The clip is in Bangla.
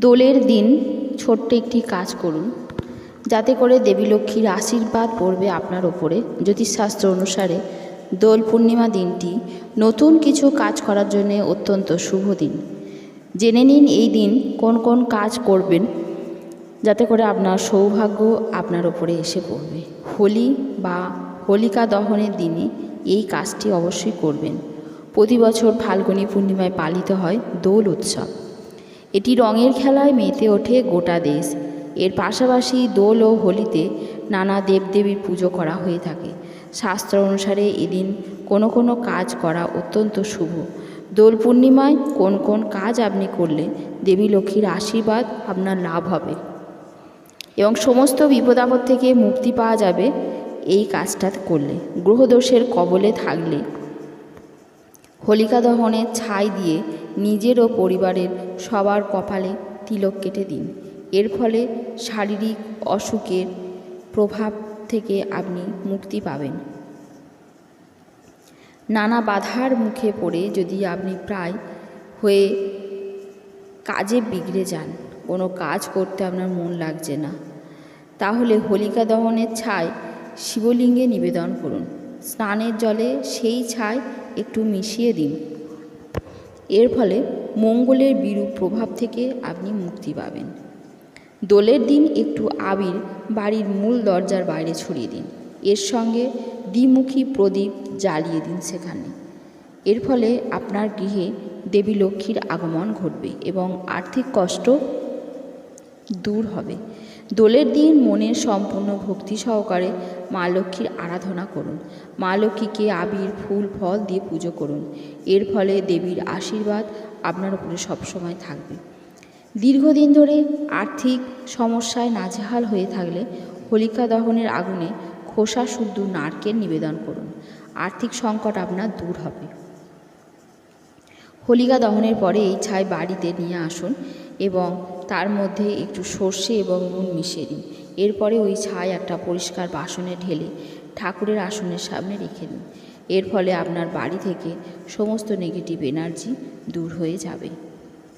দোলের দিন ছোট্ট একটি কাজ করুন, যাতে করে দেবী লক্ষ্মীর আশীর্বাদ পড়বে আপনার ওপরে। জ্যোতিষশাস্ত্র অনুসারে দোল পূর্ণিমা দিনটি নতুন কিছু কাজ করার জন্য অত্যন্ত শুভ দিন। জেনে নিন এই দিন কোন কোন কাজ করবেন, যাতে করে আপনার সৌভাগ্য আপনার ওপরে এসে পড়বে। হোলি বা হোলিকা দহনের দিনে এই কাজটি অবশ্যই করবেন। প্রতি বছর ফাল্গুনী পূর্ণিমায় পালিত হয় দোল উৎসব। এটি রঙের খেলায় মেতে ওঠে গোটা দেশ। এর পাশাপাশি দোল ও হোলিতে নানা দেবদেবীর পুজো করা হয়ে থাকে। শাস্ত্র অনুসারে এদিন কোনো কোনো কাজ করা অত্যন্ত শুভ। দোল পূর্ণিমায় কোন কোন কাজ আপনি করলে দেবী লক্ষ্মীর আশীর্বাদ আপনার লাভ হবে। এবং সমস্ত বিপদ আপদ থেকে মুক্তি পাওয়া যাবে এই কাজটা করলে। গ্রহদোষের কবলে থাকলে হোলিকা দহনের ছাই দিয়ে নিজের ও পরিবারের সবার কপালে তিলক কেটে দিন। এর ফলে শারীরিক অসুখের প্রভাব থেকে আপনি মুক্তি পাবেন। নানা বাধার মুখে পড়ে যদি আপনি প্রায় হয়ে কাজে বিগড়ে যান, কোনো কাজ করতে আপনার মন লাগছে না, তাহলে হোলিকা দহনের ছাই শিবলিঙ্গে নিবেদন করুন। স্নানের জলে সেই ছাই একটু মিশিয়ে দিন। এর ফলে মঙ্গলের বিরূপ প্রভাব থেকে আপনি মুক্তি পাবেন। দোলের দিন একটু আবির বাড়ির মূল দরজার বাইরে ছড়িয়ে দিন। এর সঙ্গে দ্বিমুখী প্রদীপ জ্বালিয়ে দিন সেখানে। এর ফলে আপনার গৃহে দেবী লক্ষ্মীর আগমন ঘটবে এবং আর্থিক কষ্ট দূর হবে। দোলের দিন মনের সম্পূর্ণ ভক্তি সহকারে মা লক্ষ্মীর আরাধনা করুন। মা লক্ষ্মীকে আবির, ফুল, ফল দিয়ে পুজো করুন। এর ফলে দেবীর আশীর্বাদ আপনার উপরে সবসময় থাকবে। দীর্ঘদিন ধরে আর্থিক সমস্যায় নাজেহাল হয়ে থাকলে হোলিকা দহনের আগুনে খোসা শুদ্ধ নারকেল নিবেদন করুন। আর্থিক সংকট আপনার দূর হবে। হোলিকা দহনের পরে এই ছাই বাড়িতে নিয়ে আসুন এবং তার মধ্যে একটু সর্ষে এবং নুন মিশিয়ে দিন। এরপরে ওই ছাই একটা পরিষ্কার বাসনে ঢেলে ঠাকুরের আসনের সামনে রেখে দিন। এর ফলে আপনার বাড়ি থেকে সমস্ত নেগেটিভ এনার্জি দূর হয়ে যাবে।